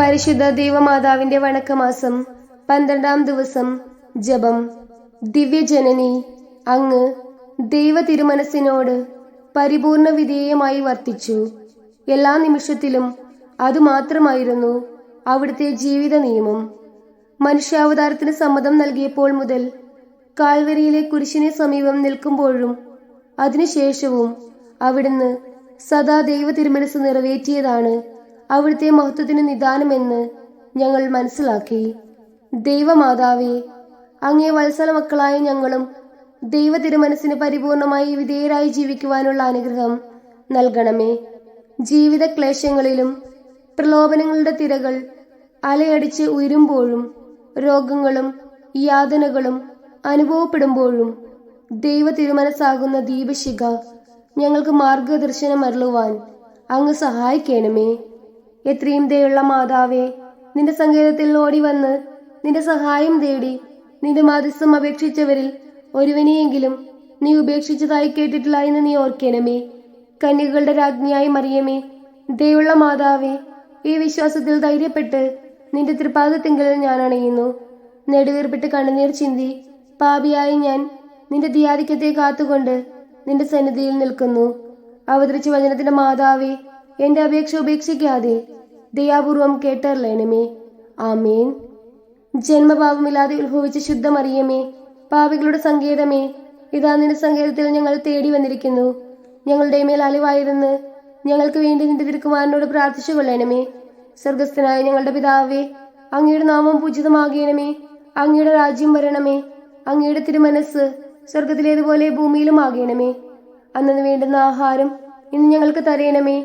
പരിശുദ്ധ ദൈവമാതാവിന്റെ വണക്കമാസം പന്ത്രണ്ടാം ദിവസം ജപം. ദിവ്യജനനി അങ്ങ് ദൈവ തിരുമനസിനോട് പരിപൂർണ വിധേയമായി വർത്തിച്ചു. എല്ലാ നിമിഷത്തിലും അതുമാത്രമായിരുന്നു അവിടുത്തെ ജീവിത നിയമം. മനുഷ്യാവതാരത്തിന് സമ്മതം നൽകിയപ്പോൾ മുതൽ കാൽവരിയിലെ കുരിശിനെ സമീപം നിൽക്കുമ്പോഴും അതിനുശേഷവും അവിടുന്ന് സദാ ദൈവ തിരുമനസ് നിറവേറ്റിയതാണ് അവിടുത്തെ മഹത്വത്തിന് നിദാനമെന്ന് ഞങ്ങൾ മനസ്സിലാക്കി. ദൈവമാതാവേ അങ്ങേ വത്സല മക്കളായ ഞങ്ങളും ദൈവ തിരുമനസ്സിന് പരിപൂർണമായി വിധേയരായി ജീവിക്കുവാനുള്ള അനുഗ്രഹം നൽകണമേ. ജീവിത ക്ലേശങ്ങളിലും പ്രലോഭനങ്ങളുടെ തിരകൾ അലയടിച്ച് ഉയരുമ്പോഴും രോഗങ്ങളും യാതനകളും അനുഭവപ്പെടുമ്പോഴും ദൈവ തിരുമനസ്സാകുന്ന ദീപശിഖ ഞങ്ങൾക്ക് മാർഗദർശനം അരുളുവാൻ അങ്ങ് സഹായിക്കണമേ. എത്രയും ദയുള്ള മാതാവേ നിന്റെ സങ്കേതത്തിൽ ഓടി വന്ന് നിന്റെ സഹായം തേടി നിന്റെ മാധ്യസ്ഥം അപേക്ഷിച്ചവരിൽ ഒരുവനെയെങ്കിലും നീ ഉപേക്ഷിച്ചതായി കേട്ടിട്ടില്ല എന്ന് നീ ഓർക്കണമേ. കന്യകളുടെ രാജ്ഞിയായി മറിയമേ ദയുള്ള മാതാവേ ഈ വിശ്വാസത്തിൽ ധൈര്യപ്പെട്ട് നിന്റെ തൃപ്പാദത്തിങ്കിൽ ഞാൻ അണയുന്നു. നെടുവീർപ്പിട്ട് കണ്ണുനീർ ചിന്തി പാപിയായി ഞാൻ നിന്റെ ധിയാധിക്യത്തെ കാത്തുകൊണ്ട് നിന്റെ സന്നിധിയിൽ നിൽക്കുന്നു. അവതരിച്ച വചനത്തിന്റെ മാതാവേ എന്റെ അപേക്ഷ ഉപേക്ഷിക്കാതെ ദയാപൂർവം കേട്ടറിയണമേ. ആമേൻ. ജന്മഭാവമില്ലാതെ ഉത്ഭവിച്ച ശുദ്ധമറിയമേ പാപികളുടെ സങ്കേതമേ ഇതാ നിന്റെ സങ്കേതത്തിൽ ഞങ്ങൾ തേടി വന്നിരിക്കുന്നു. ഞങ്ങളുടെ മേൽ അലിവായിരുന്നു ഞങ്ങൾക്ക് വേണ്ടി നിന്റെ തിരുക്കുമാരനോട് പ്രാർത്ഥിച്ചു കൊള്ളണമേ. സ്വർഗസ്ഥനായ ഞങ്ങളുടെ പിതാവേ അങ്ങയുടെ നാമം പൂജിതമാകണമേ. അങ്ങയുടെ രാജ്യം വരണമേ. അങ്ങയുടെ തിരുമനസ് സ്വർഗത്തിലേതുപോലെ ഭൂമിയിലും ആകണമേ അന്നു വേണ്ടുന്ന ആഹാരം ഇന്ന് ഞങ്ങൾക്ക് തരയണമേ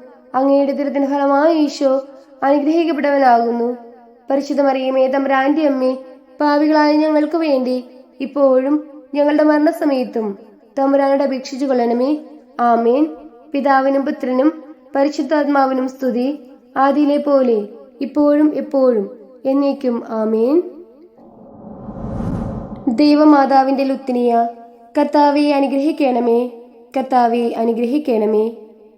അങ്ങയുടെ ദുരിതത്തിന് ഫലമായ ഈശോ അനുഗ്രഹിക്കപ്പെട്ടവനാകുന്നു. പരിശുദ്ധ മറിയമേ തമ്പ്രാന്റെ അമ്മേ പാവികളായ ഞങ്ങൾക്ക് വേണ്ടി ഇപ്പോഴും ഞങ്ങളുടെ മരണസമയത്തും തമ്പുരാനോട് അപേക്ഷിച്ചു കൊള്ളണമേ. ആമേൻ. പിതാവിനും പുത്രനും പരിശുദ്ധാത്മാവിനും സ്തുതി. ആദിയിലെ പോലെ ഇപ്പോഴും എപ്പോഴും എന്നേക്കും ആമേൻ. ദൈവമാതാവിന്റെ ലുത്തിനിയ കർത്താവെ അനുഗ്രഹിക്കണമേ. കർത്താവെ അനുഗ്രഹിക്കണമേ.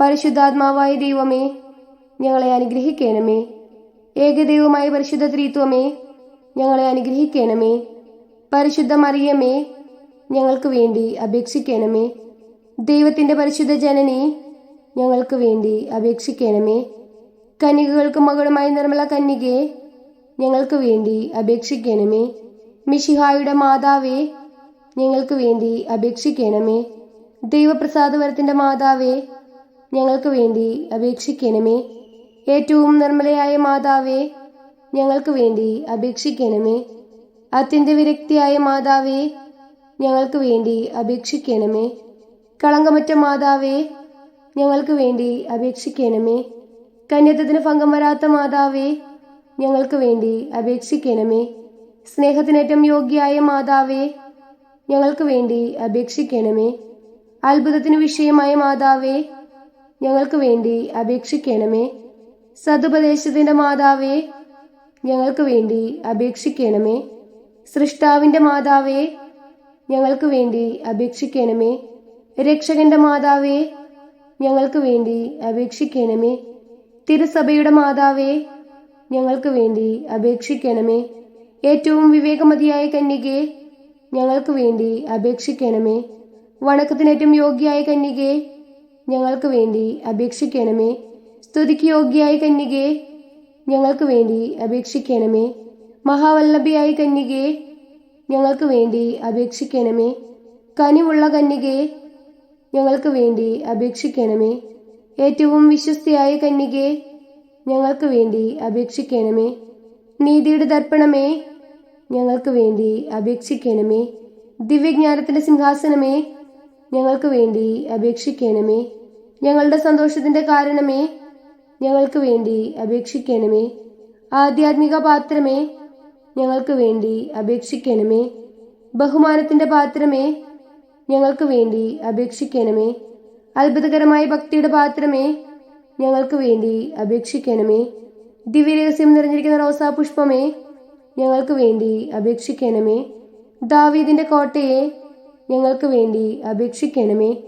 പരിശുദ്ധാത്മാവായ ദൈവമേ ഞങ്ങളെ അനുഗ്രഹിക്കണമേ. ഏകദൈവമായ പരിശുദ്ധ ത്രിത്വമേ ഞങ്ങളെ അനുഗ്രഹിക്കണമേ. പരിശുദ്ധ മറിയമേ ഞങ്ങൾക്ക് വേണ്ടി അപേക്ഷിക്കണമേ. ദൈവത്തിന്റെ പരിശുദ്ധ ജനനി ഞങ്ങൾക്ക് വേണ്ടി അപേക്ഷിക്കണമേ. കന്യകകൾക്ക് മകളുമായി നിർമ്മല കന്യകയെ ഞങ്ങൾക്ക് വേണ്ടി അപേക്ഷിക്കണമേ. മിഷിഹായുടെ മാതാവേ ഞങ്ങൾക്ക് വേണ്ടി അപേക്ഷിക്കണമേ. ദൈവപ്രസാദവരത്തിന്റെ മാതാവേ ഞങ്ങൾക്ക് വേണ്ടി അപേക്ഷിക്കണമേ. ഏറ്റവും നിർമ്മലയായ മാതാവേ ഞങ്ങൾക്ക് വേണ്ടി അപേക്ഷിക്കണമേ. അത്യന്ത വിരക്തിയായ മാതാവേ ഞങ്ങൾക്ക് വേണ്ടി അപേക്ഷിക്കണമേ. കളങ്കമറ്റ മാതാവേ ഞങ്ങൾക്ക് വേണ്ടി അപേക്ഷിക്കണമേ. കന്യത്വത്തിന് ഭംഗം വരാത്ത മാതാവേ ഞങ്ങൾക്ക് വേണ്ടി അപേക്ഷിക്കണമേ. സ്നേഹത്തിനേറ്റം യോഗ്യയായ മാതാവേ ഞങ്ങൾക്ക് വേണ്ടി അപേക്ഷിക്കണമേ. അത്ഭുതത്തിന് വിഷയമായ മാതാവേ ഞങ്ങൾക്ക് വേണ്ടി അപേക്ഷിക്കണമേ. സതുപദേശത്തിന്റെ മാതാവേ ഞങ്ങൾക്ക് വേണ്ടി അപേക്ഷിക്കണമേ. സൃഷ്ടാവിന്റെ മാതാവേ ഞങ്ങൾക്ക് വേണ്ടി അപേക്ഷിക്കണമേ. രക്ഷകന്റെ മാതാവേ ഞങ്ങൾക്ക് വേണ്ടി അപേക്ഷിക്കണമേ. തിരുസഭയുടെ മാതാവേ ഞങ്ങൾക്ക് വേണ്ടി അപേക്ഷിക്കണമേ. ഏറ്റവും വിവേകമതിയായ കന്യകെ ഞങ്ങൾക്ക് വേണ്ടി അപേക്ഷിക്കണമേ. വണക്കത്തിനേറ്റവും യോഗ്യയായ കന്യകെ ഞങ്ങൾക്ക് വേണ്ടി അപേക്ഷിക്കണമേ. സ്തുതിക്ക് യോഗ്യയായ കന്യകേ ഞങ്ങൾക്ക് വേണ്ടി അപേക്ഷിക്കണമേ. മഹാവല്ലഭയായ കന്യകേ ഞങ്ങൾക്ക് വേണ്ടി അപേക്ഷിക്കണമേ. കനിവുള്ള കന്യകേ ഞങ്ങൾക്ക് വേണ്ടി അപേക്ഷിക്കണമേ. ഏറ്റവും വിശ്വസ്തയായ കന്യകേ ഞങ്ങൾക്ക് വേണ്ടി അപേക്ഷിക്കണമേ. നീതിയുടെ ദർപ്പണമേ ഞങ്ങൾക്ക് വേണ്ടി അപേക്ഷിക്കണമേ. ദിവ്യജ്ഞാനത്തിന്റെ സിംഹാസനമേ ഞങ്ങൾക്ക് വേണ്ടി അപേക്ഷിക്കണമേ. ഞങ്ങളുടെ സന്തോഷത്തിന്റെ കാരണമേ ഞങ്ങൾക്ക് വേണ്ടി അപേക്ഷിക്കണമേ. ആധ്യാത്മിക പാത്രമേ ഞങ്ങൾക്ക് വേണ്ടി അപേക്ഷിക്കണമേ. ബഹുമാനത്തിന്റെ പാത്രമേ ഞങ്ങൾക്ക് വേണ്ടി അപേക്ഷിക്കണമേ. അത്ഭുതകരമായ ഭക്തിയുടെ പാത്രമേ ഞങ്ങൾക്ക് വേണ്ടി അപേക്ഷിക്കണമേ. ദിവ്യരഹസ്യം നിറഞ്ഞിരിക്കുന്ന റോസാ പുഷ്പമേ ഞങ്ങൾക്ക് വേണ്ടി അപേക്ഷിക്കണമേ. ദാവീദിന്റെ കോട്ടയെ ഞങ്ങൾക്ക് വേണ്ടി അപേക്ഷിക്കണമേ.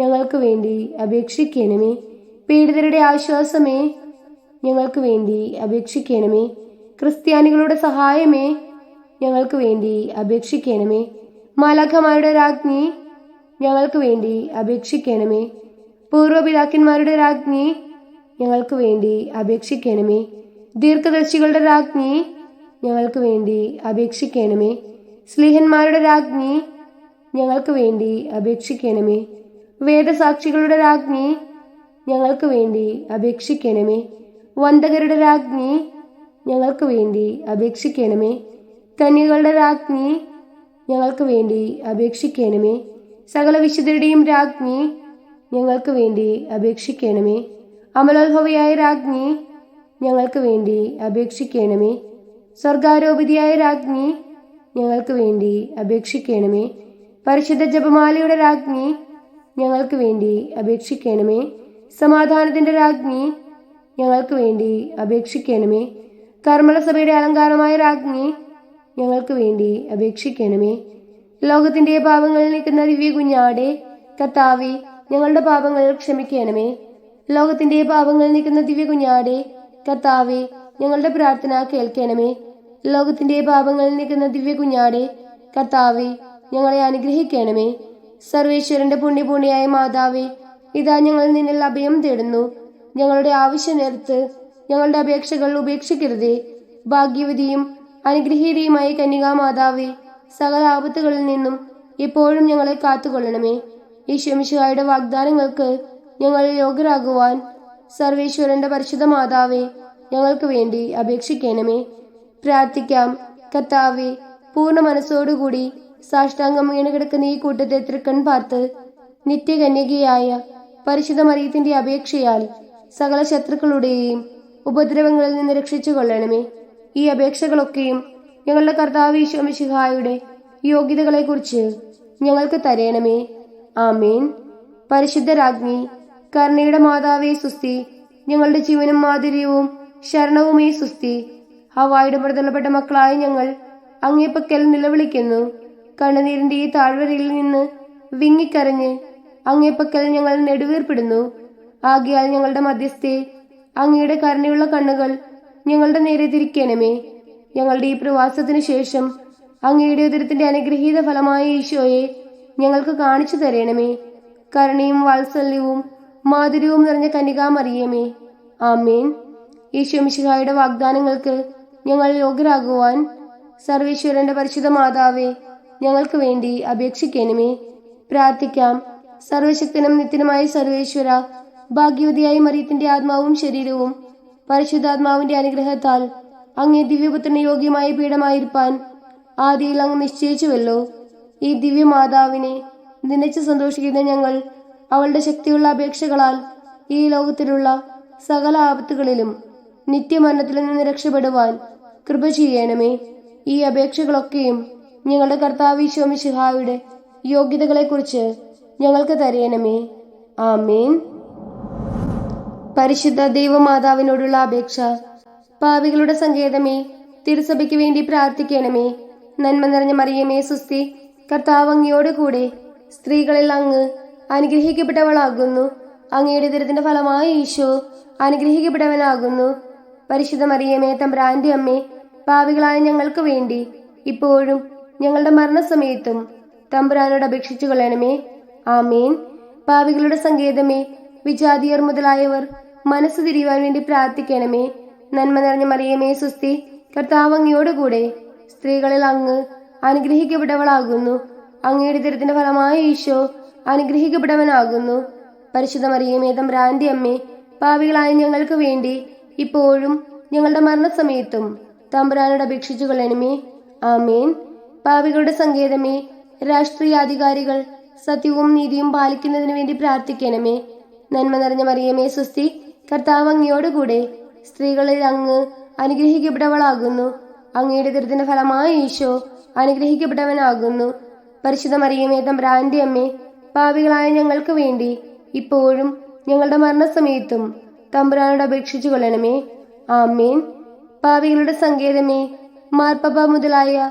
ഞങ്ങൾക്ക് വേണ്ടി അപേക്ഷിക്കണമേ. പീഡിതരുടെ ആശ്വാസമേ. ഞങ്ങൾക്ക് വേണ്ടി അപേക്ഷിക്കണമേ. ക്രിസ്ത്യാനികളുടെ സഹായമേ. ഞങ്ങൾക്ക് വേണ്ടി അപേക്ഷിക്കണമേ. മാലാഖമാരുടെ രാജ്ഞി. ഞങ്ങൾക്ക് വേണ്ടി അപേക്ഷിക്കണമേ. പൂർവപിതാക്കന്മാരുടെ രാജ്ഞി. ഞങ്ങൾക്ക് വേണ്ടി അപേക്ഷിക്കണമേ. ദീർഘദർശികളുടെ രാജ്ഞി. ഞങ്ങൾക്ക് വേണ്ടി അപേക്ഷിക്കണമേ. സ്ലീഹന്മാരുടെ രാജ്ഞി. ഞങ്ങൾക്ക് വേണ്ടി അപേക്ഷിക്കണമേ. വേദസാക്ഷികളുടെ രാജ്ഞി ഞങ്ങൾക്ക് വേണ്ടി അപേക്ഷിക്കണമേ. വന്ദകരുടെ രാജ്ഞി ഞങ്ങൾക്ക് വേണ്ടി അപേക്ഷിക്കണമേ. കന്യകളുടെ രാജ്ഞി ഞങ്ങൾക്ക് വേണ്ടി അപേക്ഷിക്കണമേ. സകല വിശുദ്ധരുടെയും രാജ്ഞി ഞങ്ങൾക്ക് വേണ്ടി അപേക്ഷിക്കണമേ. അമലോത്ഭവയായ രാജ്ഞി ഞങ്ങൾക്ക് വേണ്ടി അപേക്ഷിക്കണമേ. സ്വർഗാരോപിതിയായ രാജ്ഞി ഞങ്ങൾക്ക് വേണ്ടി അപേക്ഷിക്കണമേ. പരിശുദ്ധ ജപമാലയുടെ രാജ്ഞി ഞങ്ങൾക്ക് വേണ്ടി അപേക്ഷിക്കണമേ. സമാധാനത്തിന്റെ രാജ്ഞി ഞങ്ങൾക്ക് വേണ്ടി അപേക്ഷിക്കണമേ. കർമ്മലസഭയുടെ അലങ്കാരമായ രാജ്ഞി ഞങ്ങൾക്ക് വേണ്ടി അപേക്ഷിക്കണമേ. ലോകത്തിന്റെ പാപങ്ങൾ നീക്കുന്ന ദിവ്യ കുഞ്ഞാടെ കത്താവി ഞങ്ങളുടെ പാപങ്ങൾ ക്ഷമിക്കണമേ. ലോകത്തിന്റെ പാപങ്ങൾ നീക്കുന്ന ദിവ്യ കുഞ്ഞാടെ കത്താവെ ഞങ്ങളുടെ പ്രാർത്ഥന കേൾക്കണമേ. ലോകത്തിന്റെ പാപങ്ങൾ നീക്കുന്ന ദിവ്യ കുഞ്ഞാടെ കത്താവെ ഞങ്ങളെ അനുഗ്രഹിക്കണമേ. സർവേശ്വരന്റെ പുണ്യപൂണിയായ മാതാവേ ഇതാ ഞങ്ങൾ നിന്നിൽ അഭയം തേടുന്നു. ഞങ്ങളുടെ ആവശ്യം നേരത്ത് ഞങ്ങളുടെ അപേക്ഷകൾ ഉപേക്ഷിക്കരുതേ. ഭാഗ്യവതിയും അനുഗ്രഹീതയുമായ കന്യകാ മാതാവേ സകല ആപത്തുകളിൽ നിന്നും ഇപ്പോഴും ഞങ്ങളെ കാത്തുകൊള്ളണമേ. ഈശ്വമിശുഹായുടെ വാഗ്ദാനങ്ങൾക്ക് ഞങ്ങൾ യോഗ്യരാകുവാൻ സർവേശ്വരന്റെ പരിശുദ്ധ മാതാവേ ഞങ്ങൾക്ക് വേണ്ടി അപേക്ഷിക്കണമേ. പ്രാർത്ഥിക്കാം. കർത്താവെ പൂർണ മനസ്സോടുകൂടി സാഷ്ടാംഗം വീണുകിടക്കുന്ന ഈ കൂട്ടത്തെ തൃക്കൺ പാർത്ത് നിത്യകന്യകയായ പരിശുദ്ധ മറിയത്തിന്റെ അപേക്ഷയാൽ സകല ശത്രുക്കളുടെയും ഉപദ്രവങ്ങളിൽ നിന്ന് രക്ഷിച്ചു കൊള്ളണമേ. ഈ അപേക്ഷകളൊക്കെയും ഞങ്ങളുടെ കർത്താവ് ഈശോമിശിഹായുടെ യോഗ്യതകളെക്കുറിച്ച് ഞങ്ങൾക്ക് തരയണമേ ആമേൻ. പരിശുദ്ധ രാജ്ഞി കർണയുടെ മാതാവേ സുസ്തി ഞങ്ങളുടെ ജീവനും മാധുര്യവും ശരണവുമേ സുസ്തി ഹവായുടെ പ്രതലപ്പെട്ട മക്കളായ ഞങ്ങൾ അങ്ങേപ്പക്കൽ നിലവിളിക്കുന്നു. കണ്ണുനീരിന്റെ ഈ താഴ്വരയിൽ നിന്ന് വിങ്ങിക്കരഞ്ഞ് അങ്ങേപ്പക്കൽ ഞങ്ങൾ നെടുവീർപ്പിടുന്നു. ആകിയാൽ ഞങ്ങളുടെ മധ്യസ്ഥെ അങ്ങയുടെ കരുണയുള്ള കണ്ണുകൾ ഞങ്ങളുടെ നേരെ തിരിക്കണമേ. ഞങ്ങളുടെ ഈ പ്രവാസത്തിനു ശേഷം അങ്ങയുടെ ഉദരത്തിന്റെ അനുഗ്രഹീത ഫലമായ ഈശോയെ ഞങ്ങൾക്ക് കാണിച്ചു തരണമേ. കരുണയും വാത്സല്യവും മാധുര്യവും നിറഞ്ഞ കന്യകാമറിയമേ ആമേൻ. ഈശോ മിശിഹായുടെ വാഗ്ദാനങ്ങൾക്ക് ഞങ്ങൾ യോഗ്യരാകുവാൻ സർവേശ്വരന്റെ പരിശുദ്ധ മാതാവേ ഞങ്ങൾക്ക് വേണ്ടി അപേക്ഷിക്കണമേ. പ്രാർത്ഥിക്കാം. സർവശക്തനും നിത്യനുമായ സർവേശ്വര ഭാഗ്യവതിയായ മറിയത്തിന്റെ ആത്മാവും ശരീരവും പരിശുദ്ധാത്മാവിന്റെ അനുഗ്രഹത്താൽ അങ്ങേ ദിവ്യപുത്രന് യോഗ്യമായ പീഠമായിരിക്കാൻ ആദിയിൽ അങ്ങ് നിശ്ചയിച്ചുവല്ലോ. ഈ ദിവ്യമാതാവിനെ നിനച്ച് സന്തോഷിക്കുന്ന ഞങ്ങൾ അവളുടെ ശക്തിയുള്ള അപേക്ഷകളാൽ ഈ ലോകത്തിലുള്ള സകല ആപത്തുകളിലും നിത്യമരണത്തിൽ നിന്ന് രക്ഷപ്പെടുവാൻ കൃപ ചെയ്യണമേ. ഈ അപേക്ഷകളൊക്കെയും ഞങ്ങളുടെ കർത്താവ് ഈശോമിശിഹായുടെ യോഗ്യതകളെക്കുറിച്ച് ഞങ്ങൾക്ക് തരയണമേ ആമേൻ. പരിശുദ്ധ ദൈവമാതാവിനോടുള്ള അപേക്ഷ പാവികളുടെ സങ്കേതമേ തിരുസഭയ്ക്ക് വേണ്ടി പ്രാർത്ഥിക്കണമേ. നന്മ നിറഞ്ഞ മറിയമേ സുസ്തി കർത്താവ് അങ്ങയോട് കൂടെ സ്ത്രീകളിൽ അങ്ങ് അനുഗ്രഹിക്കപ്പെട്ടവളാകുന്നു. അങ്ങയുടെ ദുരിതത്തിന്റെ ഫലമായ ഈശോ അനുഗ്രഹിക്കപ്പെട്ടവനാകുന്നു. പരിശുദ്ധ മറിയമേ തമ്പ്രാന്റെ അമ്മേ പാവികളായ ഞങ്ങൾക്ക് വേണ്ടി ഇപ്പോഴും ഞങ്ങളുടെ മരണസമയത്തും തമ്പുരാനോട് അപേക്ഷിച്ചു കൊള്ളണമേ. ആമേൻ. പാവികളുടെ സങ്കേതമേ വിജാതിയർ മുതലായവർ മനസ്സ് തിരിയുവാൻ വേണ്ടി പ്രാർത്ഥിക്കണമേ. നന്മ നിറഞ്ഞ മറിയമേ സുസ്തി കർത്താവ് അങ്ങയോടുകൂടെ സ്ത്രീകളിൽ അങ്ങ് അനുഗ്രഹിക്കപ്പെട്ടവളാകുന്നു. അങ്ങയുടെ തിരത്തിന്റെ ഫലമായ ഈശോ അനുഗ്രഹിക്കപ്പെട്ടവനാകുന്നു. പരിശുദ്ധ മറിയമേ തമ്പ്രാന്റെ അമ്മേ പാവികളായ ഞങ്ങൾക്ക് വേണ്ടി ഇപ്പോഴും ഞങ്ങളുടെ മരണസമയത്തും തമ്പുരാനോട് അപേക്ഷിച്ചു കൊള്ളണമേ. ആമേൻ. പാവികളുടെ സങ്കേതമേ. രാഷ്ട്രീയാധികാരികൾ സത്യവും നീതിയും പാലിക്കുന്നതിന് വേണ്ടി പ്രാർത്ഥിക്കണമേ. നന്മ നിറഞ്ഞ മറിയമേ സ്വസ്തി കർത്താവ് അങ്ങയോടുകൂടെ സ്ത്രീകളിൽ അങ്ങ് അനുഗ്രഹിക്കപ്പെട്ടവളാകുന്നു. അങ്ങയുടെ ദുരിതന്റെ ഫലമായ ഈശോ അനുഗ്രഹിക്കപ്പെട്ടവനാകുന്നു. പരിശുദ്ധ മറിയമേ തമ്പ്രാന്റെ അമ്മേ പാപികളായ ഞങ്ങൾക്ക് വേണ്ടി ഇപ്പോഴും ഞങ്ങളുടെ മരണസമയത്തും തമ്പുരാനോട് അപേക്ഷിച്ചു കൊള്ളണമേ. ആമേൻ. പാപികളുടെ സങ്കേതമേ മാർപ്പപ്പ മുതലായ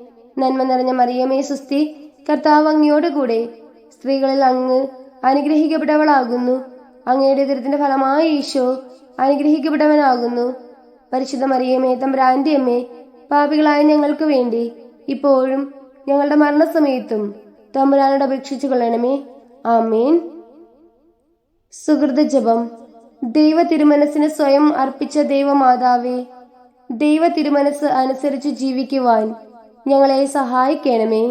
നന്മ നിറഞ്ഞ മറിയമേ സുസ്തി കർത്താവ് അങ്ങയോട് കൂടെ സ്ത്രീകളിൽ അങ്ങ് അനുഗ്രഹിക്കപ്പെട്ടവളാകുന്നു. അങ്ങയുടെ ദുരിതത്തിന്റെ ഫലമായ ഈശോ അനുഗ്രഹിക്കപ്പെട്ടവനാകുന്നു. പരിശുദ്ധ മറിയമേ തമ്പ്രാന്റെ അമ്മേ പാപികളായ ഞങ്ങൾക്ക് വേണ്ടി ഇപ്പോഴും ഞങ്ങളുടെ മരണസമയത്തും തമ്പുരാനോട് അപേക്ഷിച്ചു കൊള്ളണമേ. ആമേൻ. സുഹൃത ജപം. ദൈവ തിരുമനസ്സിന് സ്വയം അർപ്പിച്ച ദൈവമാതാവേ ദൈവ തിരുമനസ് അനുസരിച്ച് ജീവിക്കുവാൻ ഞങ്ങളെ സഹായിക്കണമേ.